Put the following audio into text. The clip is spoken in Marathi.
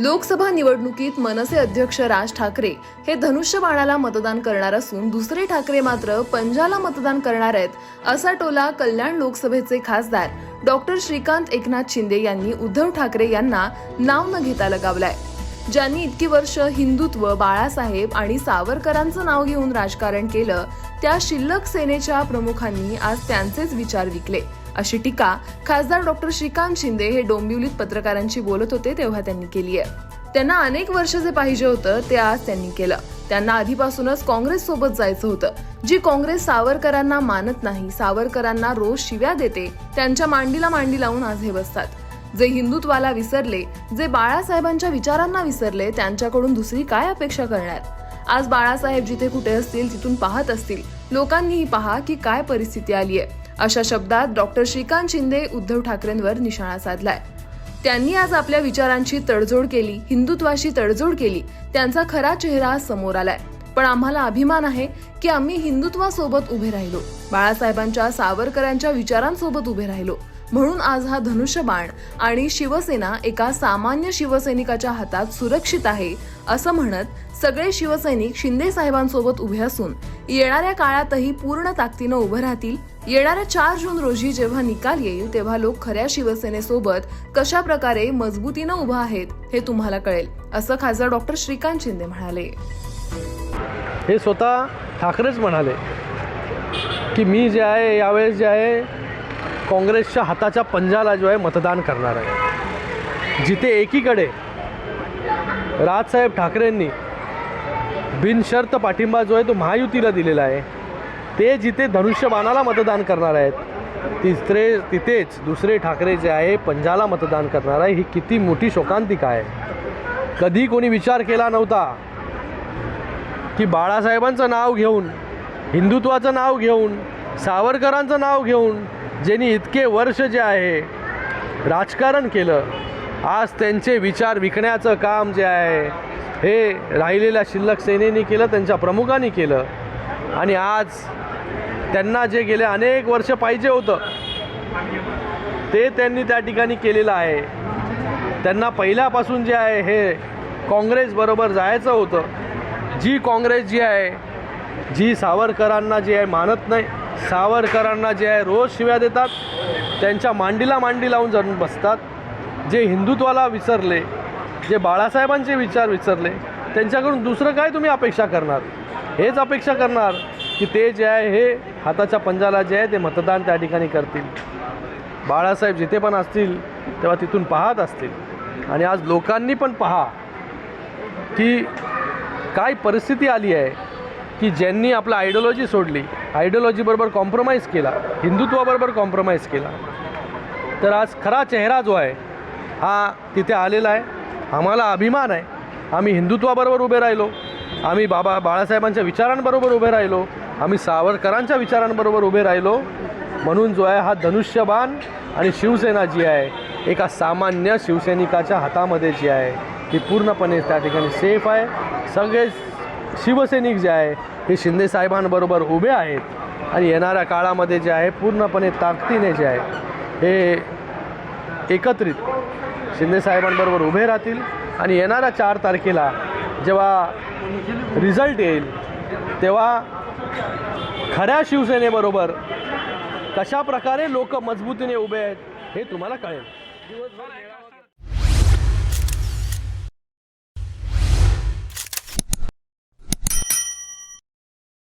लोकसभा निवडणुकीत मनसे अध्यक्ष राज ठाकरे हे धनुष्यबाणाला मतदान करणार असून दुसरे ठाकरे मात्र पंजाला मतदान करणार आहेत असा टोला कल्याण लोकसभेचे खासदार डॉक्टर श्रीकांत एकनाथ शिंदे यांनी उद्धव ठाकरे यांना नाव न घेता लगावलाय. ज्यांनी इतकी वर्ष हिंदुत्व बाळासाहेब आणि सावरकरांचं नाव घेऊन राजकारण केलं त्या शिल्लक सेनेच्या प्रमुखांनी आज त्यांचेच विचार विकले. अशी टीका खासदार डॉक्टर श्रीकांत शिंदे हे डोंबिवलीत पत्रकारांशी बोलत होते तेव्हा त्यांनी केली आहे. त्यांना अनेक वर्ष जे पाहिजे होतं ते आज त्यांनी केलं. त्यांना आधीपासूनच काँग्रेस सोबत जायचं होतं. जी काँग्रेस सावरकरांना मानत नाही सावरकरांना रोज शिव्या देते त्यांच्या मांडीला मांडी लावून आज हे बसतात. जे हिंदुत्वाला विसरले जे बाळासाहेबांच्या विचारांना विसरले त्यांच्याकडून दुसरी काय अपेक्षा करणार? आज बाळासाहेब जिथे कुठे असतील तिथून पाहत असतील. लोकांनीही पहा की काय परिस्थिती आली आहे अशा शब्दात डॉक्टर श्रीकांत शिंदे उद्धव ठाकरेंवर निशाणा साधलाय. त्यांनी आज आपल्या विचारांची तडजोड केली हिंदुत्वाशी तडजोड केली त्यांचा खरा चेहरा समोर आलाय. पण आम्हाला अभिमान आहे की आम्ही हिंदुत्वासोबत उभे राहिलो. बाळासाहेबांच्या सावरकरांच्या विचारांसोबत उभे राहिलो. म्हणून आज हा धनुष्यबाण आणि शिवसेना एका सामान्य शिवसैनिकाच्या हातात सुरक्षित आहे असं म्हणत सगळे शिवसैनिक शिंदे साहेबांसोबत उभे असून येणाऱ्या काळातही पूर्ण ताकदीनं उभं राहतील येणाऱ्या चार जून रोजी जेव्हा निकाल येईल तेव्हा लोक खऱ्या शिवसेनेसोबत कशा प्रकारे मजबूतीनं उभं आहेत हे तुम्हाला कळेल असं खासदार डॉक्टर श्रीकांत शिंदे म्हणाले. हे स्वतः ठाकरेच म्हणाले की मी जे आहे यावेळेस जे आहे काँग्रेसच्या हाताच्या पंजाला जो आहे मतदान करणार आहे. जिथे एकीकडे राजसाहेब ठाकरेंनी बिनशर्त पाठिंबा जो आहे तो महायुतीला दिलेला आहे. ते जिथे धनुष्यबाणाला मतदान करणार आहेत तिसरे तिथेच दुसरे ठाकरे जे आहे पंजाला मतदान करणार आहे ही किती मोठी शोकांतिका आहे. कधी कोणी विचार केला नव्हता की बाळासाहेबांचं नाव घेऊन हिंदुत्वाचं नाव घेऊन सावरकरांचं नाव घेऊन ज्यांनी इतके वर्ष जे आहे राजकारण केलं आज त्यांचे विचार विकण्याचं काम जे आहे हे राहिलेल्या शिल्लक सेनेने केलं त्यांच्या प्रमुखांनी केलं. आणि आज त्यांना जे गेले अनेक वर्ष पाहिजे होतं. ते त्यांनी त्या ठिकाणी केलेलं आहे. त्यांना पहिल्यापासून जे आहे हे काँग्रेसबरोबर जायचं होतं. जी काँग्रेस जी आहे जी सावरकरांना जी आहे मानत नाही सावरकरांना जे आहे रोज शिव्या देतात त्यांच्या मांडीला मांडी लावून जाऊन बसतात. जे हिंदुत्वाला विसरले जे बाळासाहेबांचे विचार विसरले त्यांच्याकडून दुसरं काय तुम्ही अपेक्षा करणार? हेच अपेक्षा करणार की ते जे आहे हे हाताच्या पंजाला जे आहे ते मतदान त्या ठिकाणी करतील. बाळासाहेब जिथे पण असतील तेव्हा तिथून पाहत असतील. आणि आज लोकांनी पण पहा की काय परिस्थिती आली आहे की ज्यांनी आपलं आयडिओलॉजी सोडली आयडिओलॉजीबरोबर कॉम्प्रोमाइज केला हिंदुत्वाबरोबर कॉम्प्रोमाइज केला. तर आज खरा चेहरा जो आहे हा तिथे आलेला आहे. आम्हाला अभिमान आहे. आम्ही हिंदुत्वाबरोबर उभे राहिलो. आम्ही बाबा बाळासाहेबांच्या विचारांबरोबर उभे राहिलो. आम्ही सावरकरांच्या विचारांबरोबर उभे राहिलो. म्हणून जो आहे हा धनुष्यबाण आणि शिवसेना जी आहे एका सामान्य शिवसैनिकाच्या हातामध्ये जी आहे ती पूर्णपणे त्या ठिकाणी सेफ आहे. सगळे शिवसैनिक जे आहे हे शिंदेसाहेबांबरोबर उभे आहेत. आणि येणाऱ्या काळामध्ये जे आहे पूर्णपणे ताकदीने जे आहे हे एकत्रित शिंदेसाहेबांबरोबर उभे राहतील. आणि येणाऱ्या चार तारखेला जेव्हा रिझल्ट येईल तेव्हा खऱ्या शिवसेनेबरोबर कशा प्रकारे लोक मजबूतीने उभे आहेत हे तुम्हाला कळेल. दिवसभर